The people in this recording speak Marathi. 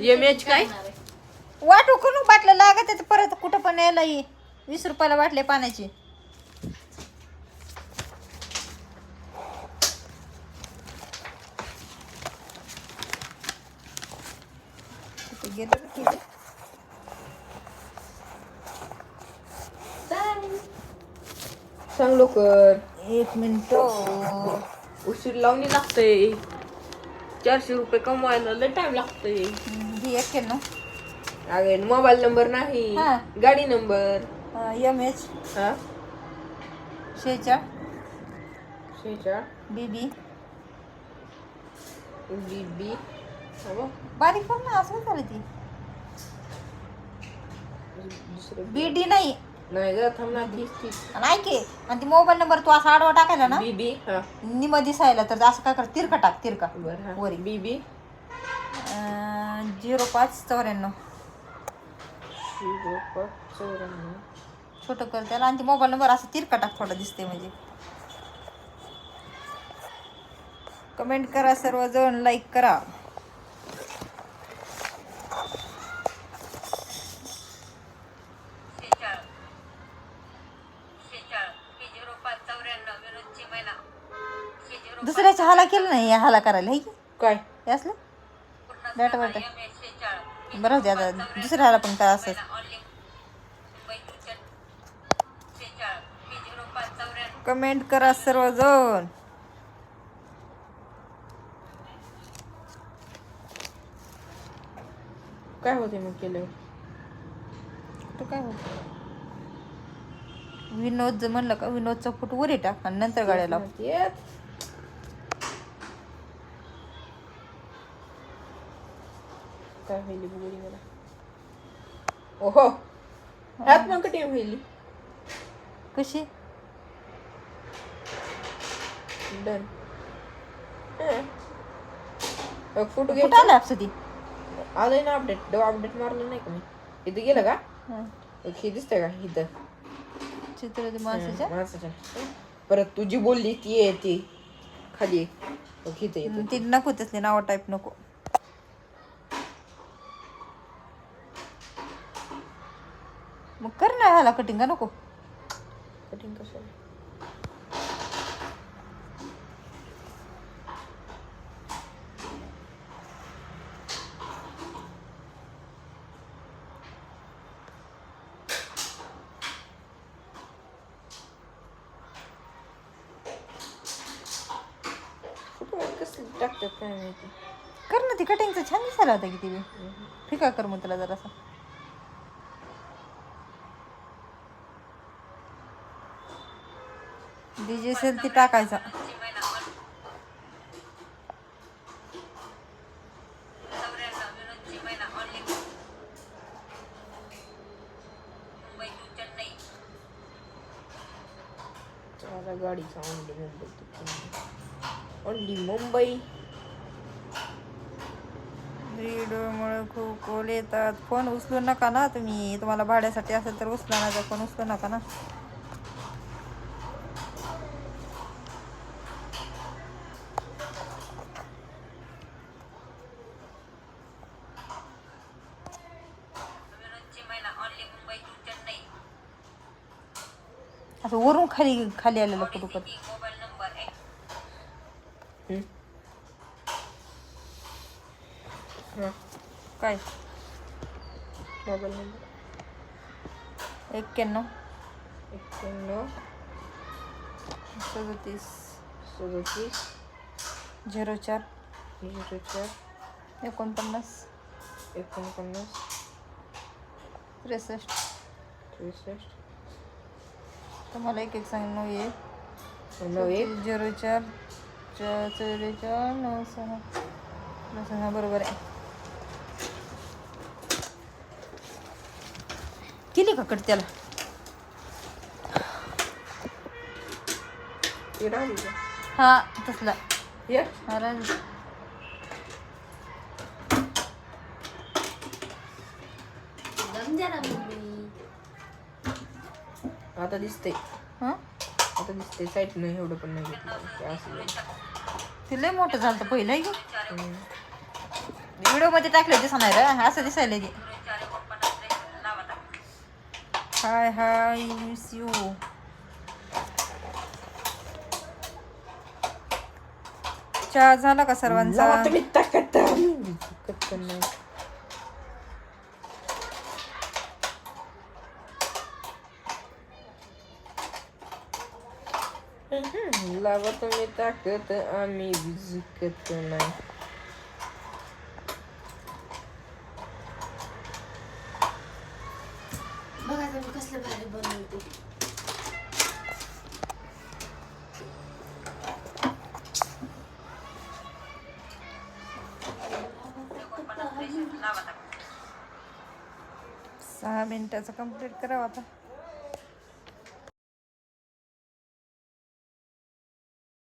एम एच काय? वाटू करून बाटल्या लागत परत कुठं पण यायला ये. वीस रुपयाला बाटले पाण्याची. कुठे गेलं रे ते? सांग लवकर. एक मिनिट. उशीर लावणी लागते चारशे रुपये कमवायला लय टाइम लागतोय. ही एक्क्याण्णव. अगे मोबाईल नंबर नाही. हा. गाडी नंबर. एम एच हा. शेचा शेचा बी बी बी बारीक पण ना असं झालं ती. दुसरं बी डी नाही. नाही ग थांब ना तीस तीस. आणि ऐके आणि ती मोबाईल नंबर तू असा आडवा टाकायला ना बी बी हा. निम दिसायला तर असं काय कर तिरका टाक तिरका. बर हा. वरी. बी बी झिरो पाच चौऱ्याण्णव. झिरो पाच चौऱ्याण्णव. छोटं कर त्याला आणि ती मोबाईल नंबर असं तिरका टाक थोडा दिसते म्हणजे. कमेंट करा सर्वजण लाईक करा. दुसऱ्याच्या हाला केलं नाही या हाला करायला हे की? काय? असलं? डाटा वाटा बरं होते आता दुसऱ्या हाला पण करा असं कमेंट करा सर्वजण. काय होते मग केलं? काय होत? विनोद म्हणलं का विनोदचा फोटो वरी टाक आणि नंतर गाड्या लाव काय होईल दे मला ओहो ह्यात मग कधी होईल. कशी? डन. फोटो कुठं घ्यायचा आलं ती आलंय ना अपडेट. अपडेट मारलं नाही का मी? इथं गेलं का? हं. दिसतंय का इथं? चित्र माणसाच्या? माणसाच्या. परत तुझी बोलली ती आहे ती. खाली इथं ती नको तसली नाव टाईप नको मग कर ना ह्याला कटिंग का नको. कठीण कसं फोटो कसं टाकतात काय माहिती? कर ना ती कटिंगचं छान दिसायला होता किती बी. फिका कर मग त्याला जरासा. डीजे असेल ती टाकायचा. गाडीचा ओनली मुंबई ओनली मुंबई. खूप कॉल येतात. फोन उचलू नका ना तुम्ही. तुम्हाला भाड्यासाठी असेल तर उचला ना फोन उचलू नका ना. असं वरून खाली खाली आलेलं फोटो कर. हा. काय? Mobile number. एक्क्याण्णव. एक्क्याण्णव. सदतीस. सदतीस. झिरो चार. झिरो चार. एकोणपन्नास. एकोणपन्नास. त्रेसष्ट. त्रेसष्ट. तुम्हाला एक एक सांग नऊ एक. नऊ एक? झिरो चार च- चौवेचाळ नऊ सहा. नऊ सहा बरोबर आहे. केली का कट त्याला? हा तसला. ये राहिला. आता दिसते हा? आता दिसते साईट नाही एवढं पण नाही घेतलं. ते लय मोठं झालं होतं पहिलं की हम्म. व्हिडिओमध्ये टाकले दिसा नाही रे. असं दिसायला की हाय हाय मिस यू चहा झाला का सर्वांचा? लावा तुम्ही ताकद आम्ही झुकत नाही बघा तुम्ही कसलं भारी बनवते सहा मिनिटाचं कंप्लीट करावं आता